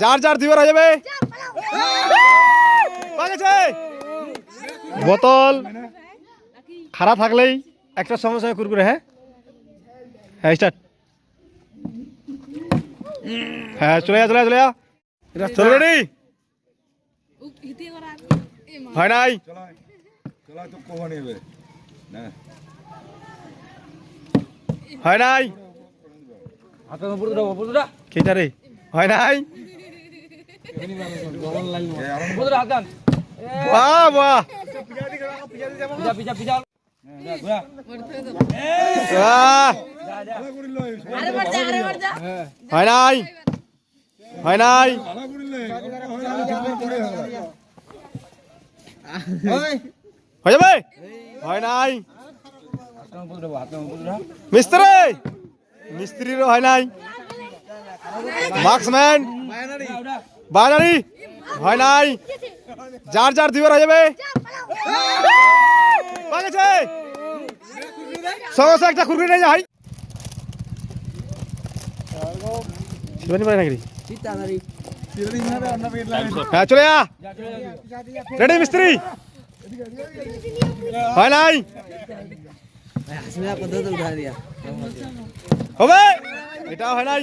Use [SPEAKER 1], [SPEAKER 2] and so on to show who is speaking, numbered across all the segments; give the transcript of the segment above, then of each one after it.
[SPEAKER 1] যার যার দুইবার হয়ে যাবে পাকেছে বোতল খারাপ থাকলেই একটা সময় সময় কুরকুরে হ্যাঁ হ্যাঁ স্টার্ট হ্যাঁ চলে যা চলে যা চলে যা চলে রেডি হয় নাই
[SPEAKER 2] চলা তো কখন নেবে না
[SPEAKER 1] হয় নাই
[SPEAKER 3] হাতের উপর দাও উপর দাও
[SPEAKER 1] কেটা রে হয় নাই? বাহ বাহ। হয় নাই? হয় নাই? হয়ে যাবে? হয় নাই? মিস্ত্রি? মিস্ত্রিরও হয় নাই? মার্কসম্যান বাইনারি হয় নাই। যার যার দুইবার হয়ে যাবে। সমস্যা একটা কুরকুরি নিয়ে যাই শিবানী পারে নাকি? হ্যাঁ চলে যা
[SPEAKER 3] যা চলে যা
[SPEAKER 1] রেডি মিস্ত্রি হয় নাই হবে। এটাও হয় নাই।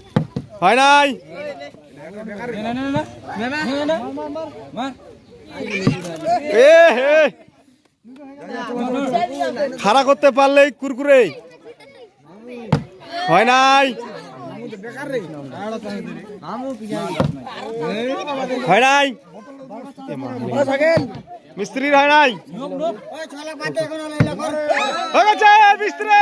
[SPEAKER 1] হয় নাই? খাড়া করতে পারলেই কুরকুরে। হয় নাই? হয় নাই? মিস্ত্রির হয় নাই? হয়ে গেছে, মিস্ত্রি!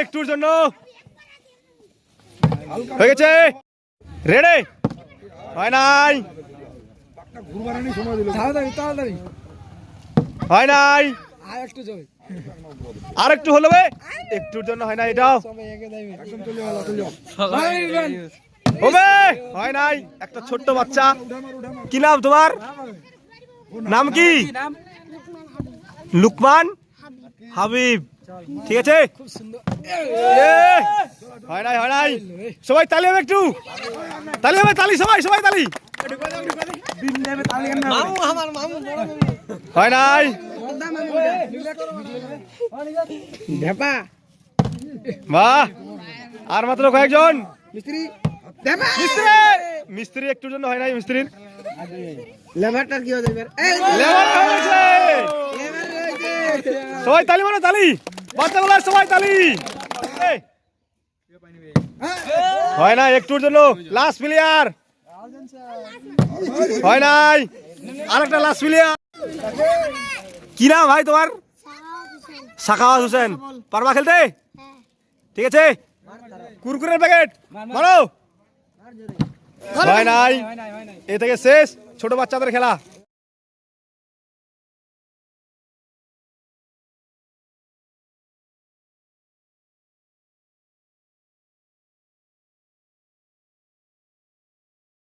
[SPEAKER 1] একটুর জন্য। হয়ে গেছে। রেডি হয় নাই। হয় নাই। আর একটু হলো বে। একটুর জন্য হয় না এটাও। হবে। হয় নাই। একটা ছোট্ট বাচ্চা। কি নাম তোমার? নাম কি? লুকমান? হাবিব। ঠিক আছে? হয় নাই হয় নাই। সবাই তালি হবে একটু। তালি হবে, তালি সবাই সবাই তালি। হয় নাই। বাহ, আর মাত্র কয়েকজন। মিস্ত্রি মিস্ত্রি মিস্ত্রি জন্য হয় নাই, মিস্ত্রির। সবাই তালি মারো, তালি। বাচ্চাগুলো সবাই তালি। হয় না একটুর জন্য। লাস্ট প্লেয়ার হয় নাই। আরেকটা লাস্ট প্লেয়ার কি নাম ভাই তোমার? সাখাওয়াত হোসেন। পারবা খেলতে? ঠিক আছে। কুরকুরের প্যাকেট মারো। হয় নাই। এ থেকে শেষ। ছোট বাচ্চাদের খেলা।